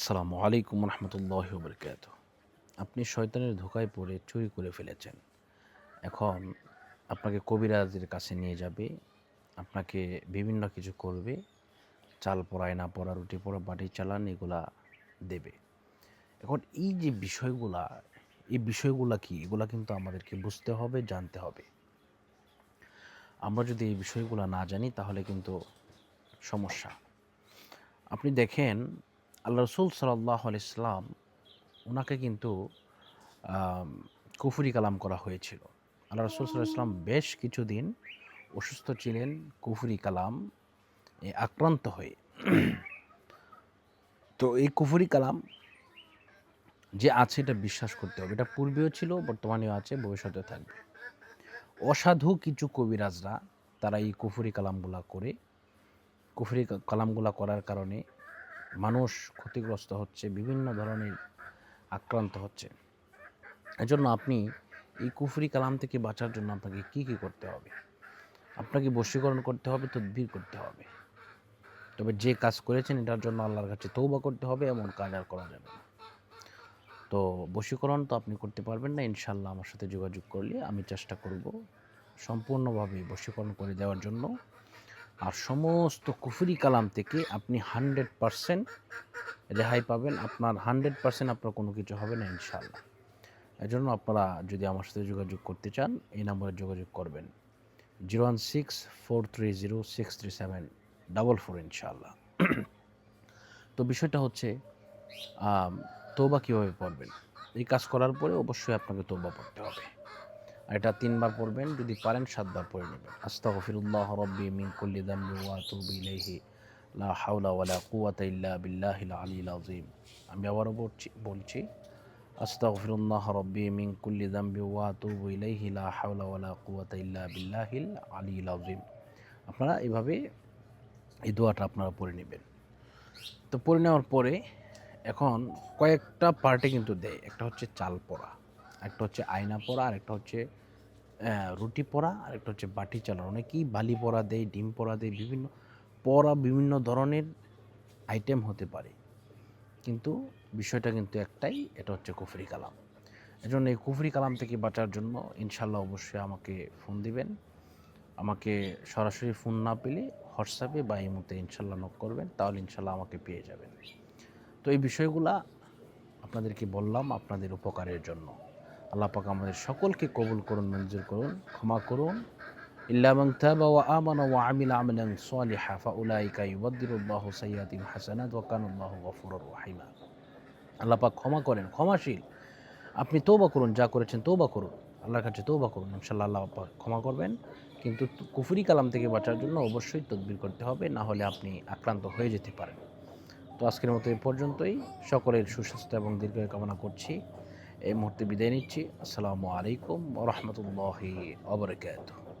আসসালামু আলাইকুম রহমতুল্লাহ বরকাত আপনি শয়তানের ধোকায় পড়ে চুরি করে ফেলেছেন। এখন আপনাকে কবিরাজের কাছে নিয়ে যাবে, আপনাকে বিভিন্ন কিছু করবে, চাল পড়ায় না পড়া, রুটি পড়া, বাটি চালান, এগুলা দেবে। এখন এই যে বিষয়গুলা, এই বিষয়গুলা কি? এগুলা কিন্তু আমাদেরকে বুঝতে হবে, জানতে হবে। আমরা যদি এই বিষয়গুলো না জানি, তাহলে কিন্তু সমস্যা। আপনি দেখেন আল্লাহ রসুল সাল্লাহ ইসলাম ওনাকে কিন্তু কুফুরি কালাম করা হয়েছিল। আল্লাহ রসুল সাল্লাহ ইসলাম বেশ কিছুদিন অসুস্থ ছিলেন, কুফুরি কালাম আক্রান্ত হয়ে। তো এই কুফরি কালাম যে আছে এটা বিশ্বাস করতে হবে। এটা পূর্বেও ছিল, বর্তমানেও আছে ভবিষ্যতে থাকবে। অসাধু কিছু কবিরাজরা তারা এই কুফুরি কালামগুলা করে, কুফরি কালামগুলা করার কারণে মানুষ ক্ষতিগ্রস্ত হচ্ছে, বিভিন্ন ধরনের আক্রান্ত হচ্ছে। এজন্য আপনি এই কুফরি কালাম থেকে বাঁচার জন্য আপনাকে কি কি করতে হবে? আপনাকে বশীকরণ করতে হবে, তদবির করতে হবে। তবে যে কাজ করেছেন, এটার জন্য আল্লাহর কাছে তৌবা করতে হবে, এমন কাজ আর করা যাবে না। তো বশীকরণ তো আপনি করতে পারবেন না ইনশাল্লাহ আমার সাথে যোগাযোগ করলে আমি চেষ্টা করব সম্পূর্ণভাবে বশীকরণ করে দেওয়ার জন্য। আর সমস্ত কুফরি কালাম থেকে আপনি হান্ড্রেড পারসেন্ট রেহাই পাবেন। আপনার হান্ড্রেড পারসেন্ট আপনার কোনো কিছু হবে না ইনশাল্লাহ এজন্য আপনারা যদি আমার সাথে যোগাযোগ করতে চান, এই নম্বরে যোগাযোগ করবেন। Zero one six four three zero six three seven double four ইনশাল্লাহ তো বিষয়টা হচ্ছে তোবা কীভাবে পড়বেন? এই কাজ করার পরে অবশ্যই আপনাকে তোবা পড়তে হবে। এটা তিনবার পড়বেন, যদি পারেন সাতবার পড়ে নেবেন। আস্তাগফিরুল্লাহ রব্বি মিন কুল্লি দাম্বি ওয়া আতুবু ইলাইহি। লা হাওলা ওয়ালা কুওয়াতা ইল্লা বিল্লাহিল আলিয়্যিল আযীম। আমি আবারও বলছি বলছি, আস্তাগফিরুল্লাহ রব্বি মিন কুল্লি দাম্বি ওয়া আতুবু ইলাইহি। লা হাওলা ওয়ালা কুওয়াতা ইল্লা বিল্লাহিল আলিয়্যিল আযীম। আপনারা এভাবে এই দোয়াটা আপনারা পড়ে নেবেন। তো পড়ে নেওয়ার পরে এখন কয়েকটা পার্টে কিন্তু দেয়। একটা হচ্ছে চাল পড়া। একটা হচ্ছে আয়না পড়া আর একটা হচ্ছে রুটি পড়া আর একটা হচ্ছে বাটি চালা অনেকেই বালি পড়া দেয় ডিম পড়া দেয় বিভিন্ন পড়া বিভিন্ন ধরনের আইটেম হতে পারে। কিন্তু বিষয়টা কিন্তু একটাই এটা হচ্ছে কুফরি কালাম। এজন্য এই কুফরি কালাম থেকে বাঁচার জন্য ইনশাল্লাহ অবশ্যই আমাকে ফোন দিবেন। আমাকে সরাসরি ফোন না পেলে হোয়াটসঅ্যাপে বা এই মধ্যে ইনশাল্লাহ নক করবেন তাহলে ইনশাল্লাহ আমাকে পেয়ে যাবেন। তো এই বিষয়গুলা আপনাদেরকে বললাম আপনাদের উপকারের জন্য। আল্লাহ পাক আমাদের সকলকে কবুল করুন, মঞ্জুর করুন, ক্ষমা করুন। তাবা ওয়া ওয়া ক্ষমা করেন, ক্ষমাশীল। আপনি তৌবা করুন, যা করেছেন তৌবা করুন। আল্লাহর কাছে তৌবা করুন ইনশাল্লাহ আল্লাহ ক্ষমা করবেন। কিন্তু কুফরি কালাম থেকে বাঁচার জন্য অবশ্যই তদবির করতে হবে, না হলে আপনি আক্রান্ত হয়ে যেতে পারেন। তো আজকের মতো এই পর্যন্তই। সকলের সুস্বাস্থ্য এবং দীর্ঘায়ু কামনা করছি। এই মুহূর্তে বিদায় নিচ্ছি আসসালামু আলাইকুম রহমতুল্লাহি অবরকাত